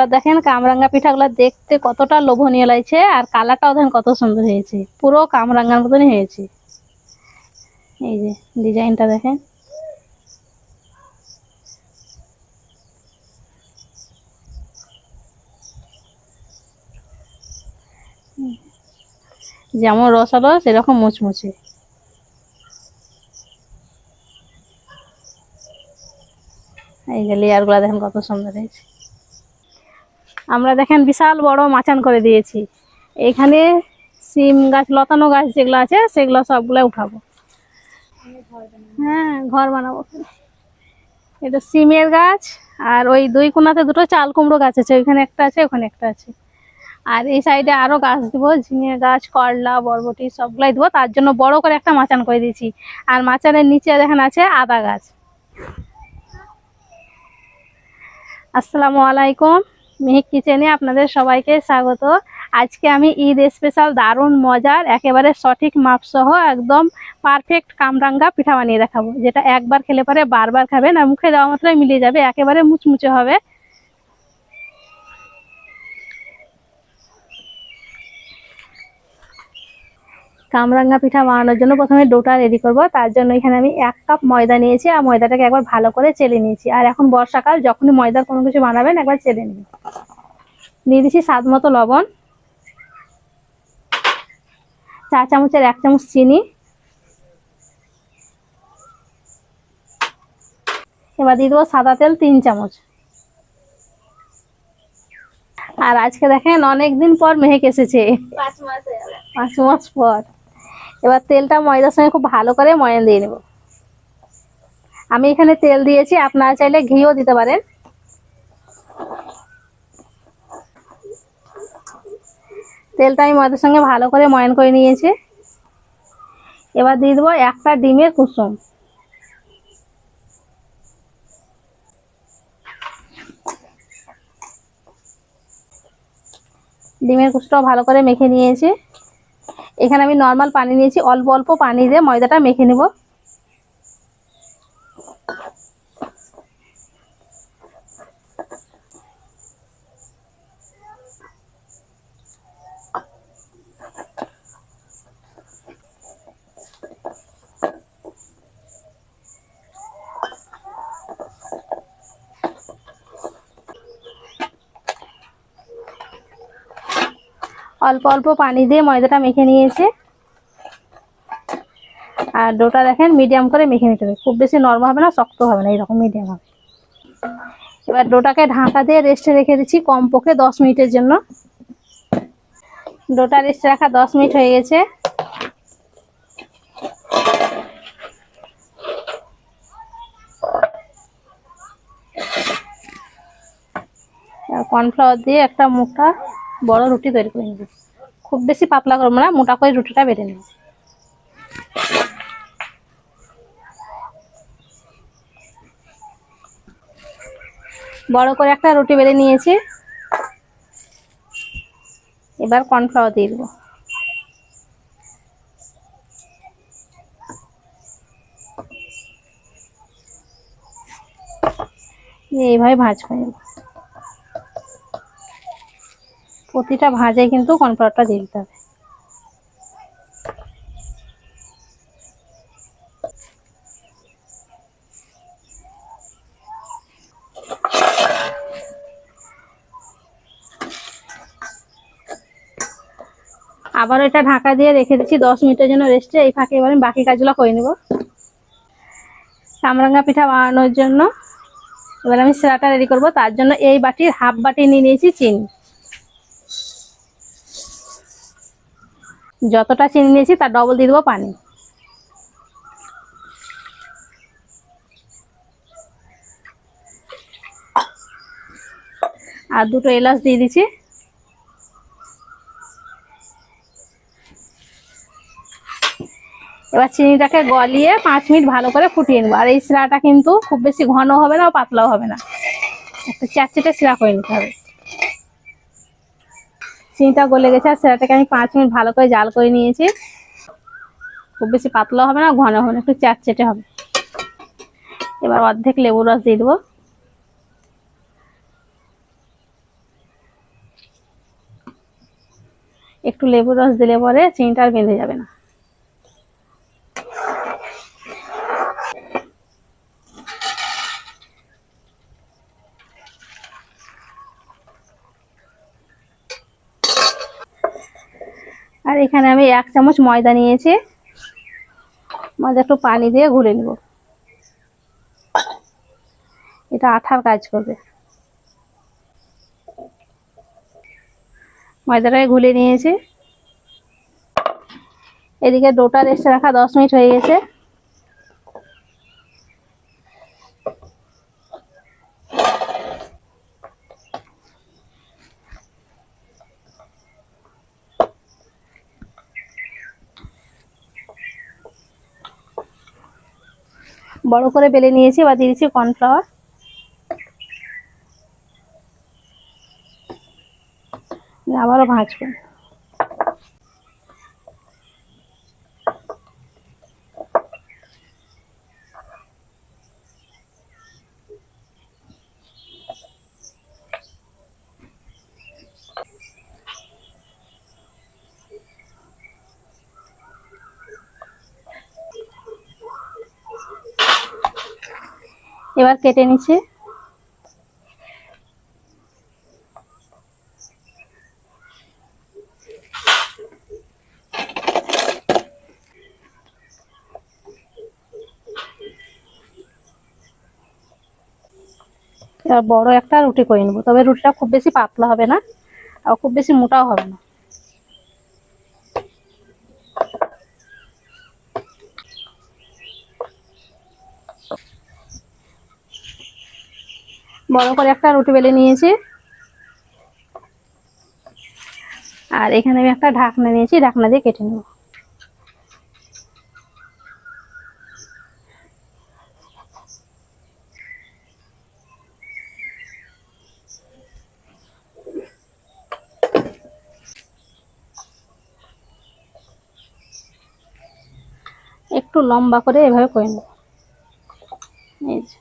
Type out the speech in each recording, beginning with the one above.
এবার দেখেন কামরাঙ্গা পিঠাগুলো দেখতে কতটা লোভনীয় লাগছে, আর কালারটাও দেখেন কত সুন্দর হয়েছে। পুরো কামরাঙ্গার মতনই হয়েছে। এই যে ডিজাইনটা দেখেন। যেমন রসালো, সেরকম মুচমুচে। এই যে লেয়ারগুলো দেখেন কত সুন্দর হয়েছে। আমরা দেখেন বিশাল বড় মাচান করে দিয়েছি। এখানে সিম গাছ, লতানো গাছ যেগুলো আছে, সেগুলো সবগুলো উঠাবো। হ্যাঁ ঘর বানাবো। এটা সিমের গাছ, আর ওই দুই কোনাতে দুটো চাল কুমড়ো গাছ আছে, ওইখানে একটা আছে, ওখানে একটা আছে। আর এই সাইডে আরও গাছ দিব, ঝিঙে গাছ, করলা, বরবটি, সবগুলাই দিব। তার জন্য বড় করে একটা মাচান করে দিয়েছি। আর মাচানের নিচে দেখেন আছে আদা গাছ। আসসালামু আলাইকুম। মেহিক কিচেনে আপনাদের সবাইকে স্বাগত। আজকে আমি ঈদ স্পেশাল দারুণ মজার, একেবারে সঠিক মাপসহ একদম পারফেক্ট কামরাঙ্গা পিঠা বানিয়ে দেখাবো, যেটা একবার খেলে পরে বারবার খাবেন আর মুখে দেওয়া মাত্রায় মিলিয়ে যাবে, একেবারে মুচমুচে হবে। কামরাঙ্গা পিঠা বানানোর জন্য প্রথমে ডোটা রেডি করব, তার জন্য এখানে আমি এক কাপ ময়দা নিয়েছি, আর ময়দাটাকে একবার ভালো করে চেলে নিয়েছি। আর এখন বর্ষাকাল, যখনই ময়দার কোনো কিছু বানাবেন, একবার চেলে নিন। দিয়ে দিচ্ছি স্বাদ মতো লবণ। চা চামচের এক চামচ চিনি। এবার দিয়ে দেবো সাদা তেল তিন চামচ। আর আজকে দেখেন অনেক দিন পর মেহেক এসেছে। পাঁচ মাসে পাঁচ মাস পর। এবার তেলটা ময়দার সঙ্গে খুব ভালো করে ময়ান দিয়ে নেব। আমি এখানে তেল দিয়েছি আপনারা চাইলে ঘিও দিতে পারেন। তেলটা আমি ময়দার সঙ্গে ভালো করে ময়ন করে নিয়েছি। এবার দিয়ে দেবো একটা ডিমের কুসুম। ডিমের কুসুমটাও ভালো করে মেখে নিয়েছি। এখানে আমি নর্মাল পানি নিয়েছি, অল্প অল্প পানি দিয়ে ময়দাটা মেখে নেব। অল্প অল্প পানি দিয়ে ময়দাটা মেখে নিয়েছি। আর ডোটা দেখেন মিডিয়াম করে মেখে নিতে হবে। খুব বেশি নরম হবে না, শক্ত হবে না, এরকম মিডিয়াম হবে। এবার ডোটাকে ঢাকা দিয়ে রেস্টে রেখে দিচ্ছি কমপক্ষে দশ মিনিটের জন্য। ডোটা রেস্টে রাখা দশ মিনিট হয়ে গেছে। কর্নফ্লাওয়ার দিয়ে একটা মোটা বড় রুটি তৈরি করে নেব। খুব বেশি পাতলা করব না, মোটা করে রুটিটা বেটে নেব। বড় করে একটা রুটি বেলে নিয়েছি। এবার কর্নফ্লাওয়ার দিয়ে দেবো। এইভাবে ভাজ করে নেব। প্রতিটা ভাজে কিন্তু কর্নফ্লাওয়ারটা দিয়ে দিতে হবে। আবার এটা ঢাকা দিয়ে রেখে দিচ্ছি, দশ মিনিটের জন্য রেস্টে। এই ফাঁকে এবার আমি বাকি কাজগুলো করে নেব। কামরাঙ্গা পিঠা বানানোর জন্য এবার আমি সেরাটা রেডি করব। তার জন্য এই বাটির হাফ বাটি নিয়ে নিয়েছি চিনি। যতটা চিনি নিয়েছি, তার ডবল দিয়ে দেবো পানি। আর দুটো এলাচ দিয়ে দিচ্ছি। এবার চিনিটাকে গলিয়ে পাঁচ মিনিট ভালো করে ফুটিয়ে নেব। আর এই শিরাটা কিন্তু খুব বেশি ঘন হবে না, পাতলাও হবে না। একটা চারচেটে শিরা করে নিতে হবে। চিনিটা গলে গেছে আর সেটাকে আমি পাঁচ মিনিট ভালো করে জাল করে নিয়েছি। খুব বেশি পাতলা হবে না, ঘন হবে না, একটু চ্যাটচেটে হবে। এবার অর্ধেক লেবু রস দিয়ে দেবো। একটু লেবু রস দিলে পরে চিনিটা আর বেঁধে যাবে না। এখানে আমি এক চামচ ময়দা নিয়েছি। ময়দা একটু পানি দিয়ে ঘুরে নেব। এটা আঠার কাজ করবে। ময়দাটাকে ঘুলে নিয়েছি। এদিকে ডোটা রেস্টে রাখা দশ মিনিট হয়ে গেছে। বড় করে বেলে নিয়েছি বা দিয়েছি কর্নফ্লাওয়ার আবারও ভাজবো। এবার কেটে নিচ্ছি। বড় একটা রুটি করে নেব। তবে রুটিটা খুব বেশি পাতলা হবে না, আর খুব বেশি মোটাও হবে না। বড় করে একটা রুটি বেলে নিয়েছি। আর এখানে আমি একটা ঢাকনা নিয়েছি, ঢাকনা দিয়ে কেটে নেব। একটু লম্বা করে এভাবে করে নেব এই যে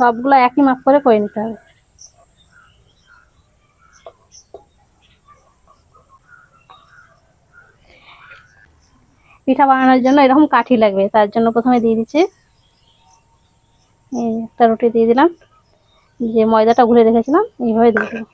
সবগুলো একই মাপ করে করে নিতে হবে। পিঠা বানানোর জন্য এরকম কাঠি লাগবে, তার জন্য প্রথমে দিয়ে দিচ্ছি। একটা রুটি দিয়ে দিলাম। যে ময়দাটা ঘুরে রেখেছিলাম এইভাবে দিয়ে দেবো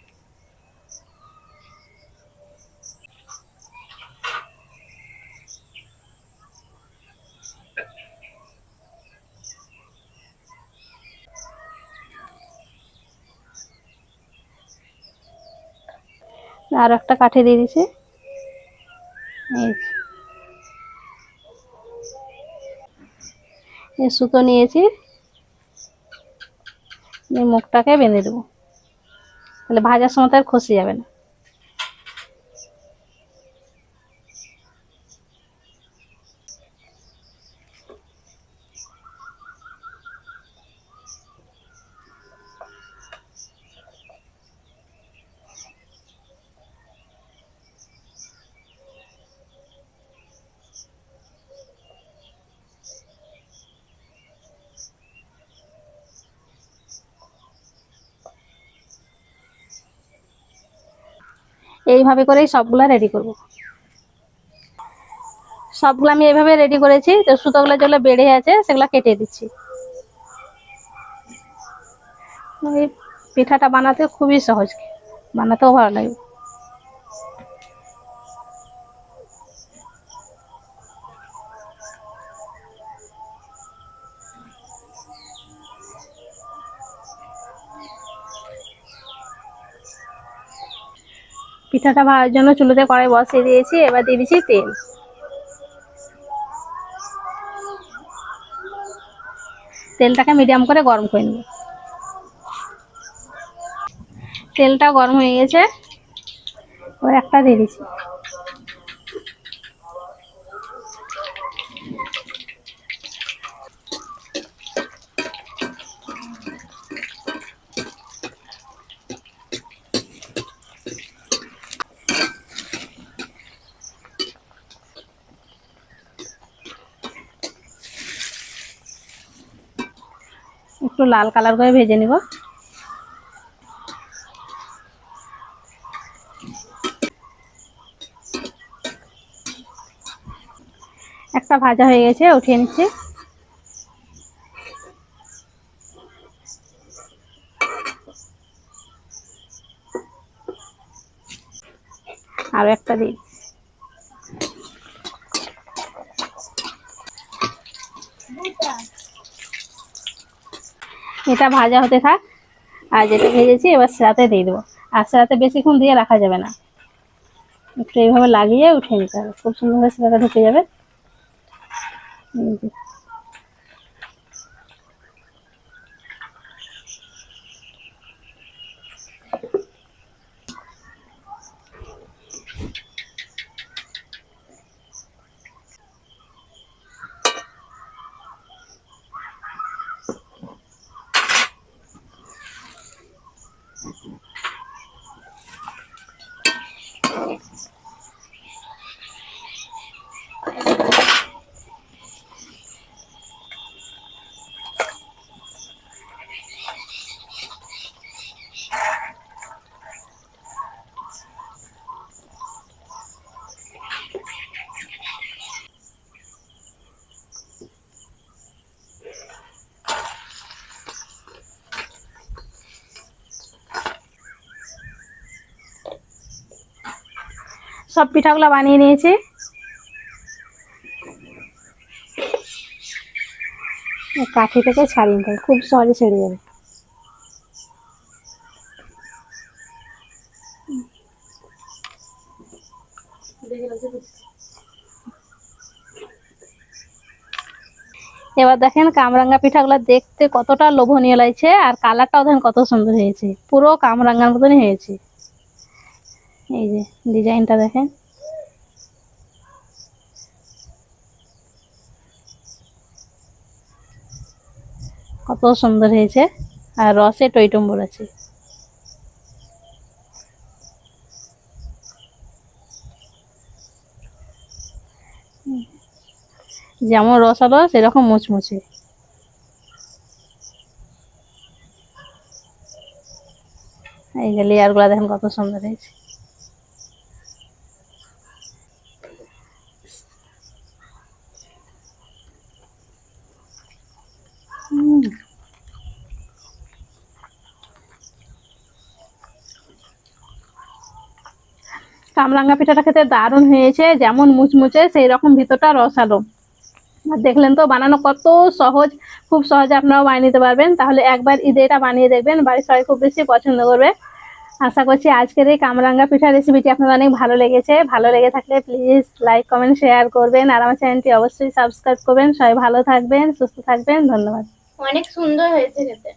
আর একটা কাঠি দিয়ে দিছি। এই সুতো নিয়েছি। মুখটাকে বেঁধে দেবো। তাহলে ভাজার সময় তো আর খসে যাবে না। এইভাবে করেই সবগুলো রেডি করব। সবগুলো আমি এইভাবে রেডি করেছি, তো সুতোগুলো যেগুলো বেড়ে আছে সেগুলো কেটে দিচ্ছি। পিঠাটা বানাতে খুবই সহজ, বানাতেও ভালো লাগে পিঠাটা ভাজার জন্য চুলোতে কড়াই বসিয়ে দিয়েছি, এবার দিয়ে দিচ্ছি তেল। তেলটাকে মিডিয়াম করে গরম করে নেব। তেলটা গরম হয়ে গেছে ওর একটা দিয়ে দিচ্ছি। লাল কালার করে ভেজে নিব। একটা ভাজা হয়ে গেছে উঠিয়ে নিচ্ছি। আর একটা দিই। এটা ভাজা হতে থাক। আর যেটা ভেজেছি, এবার সেরাতে দিয়ে দেবো। আর সেরাতে বেশিক্ষণ দিয়ে রাখা যাবে না। একটু এইভাবে লাগিয়ে উঠে নিতে হবে। খুব সুন্দরভাবে সেরাটা ঢুকে যাবে। সব পিঠাগুলো বানিয়ে নিয়েছি। কাঠি থেকে ছাড়িয়ে নিতে খুব সহজে ছেড়ে যাবে। এবার দেখেন কামরাঙ্গা পিঠাগুলো দেখতে কতটা লোভনীয় লাগছে, আর কালারটাও দেখেন কত সুন্দর হয়েছে। পুরো কামরাঙ্গার মতনই হয়েছে। এই যে ডিজাইনটা দেখেন। কত সুন্দর হয়েছে। আর রসে টইটম্বর আছে। যেমন রসালো সেরকম মুচমুচে। এই যে লেয়ারগুলা দেখেন কত সুন্দর হয়েছে। কামরাঙ্গা পিঠাটা খেতে দারুণ হয়েছে, যেমন মুচমুচে সেই রকম ভিতরটা রসালো। আর দেখলেন তো, বানানো কত সহজ, খুব সহজে আপনারাও বানিয়ে নিতে পারবেন। তাহলে একবার ঈদে এটা বানিয়ে দেখবেন, বাড়ির সবাই খুব বেশি পছন্দ করবে। আশা করছি আজকের এই কামরাঙ্গা পিঠা রেসিপিটি আপনাদের অনেক ভালো লেগেছে। ভালো লেগে থাকলে প্লিজ লাইক কমেন্ট শেয়ার করবেন। আর আমার চ্যানেলটি অবশ্যই সাবস্ক্রাইব করবেন। সবাই ভালো থাকবেন, সুস্থ থাকবেন। ধন্যবাদ। অনেক সুন্দর হয়েছে খেতে।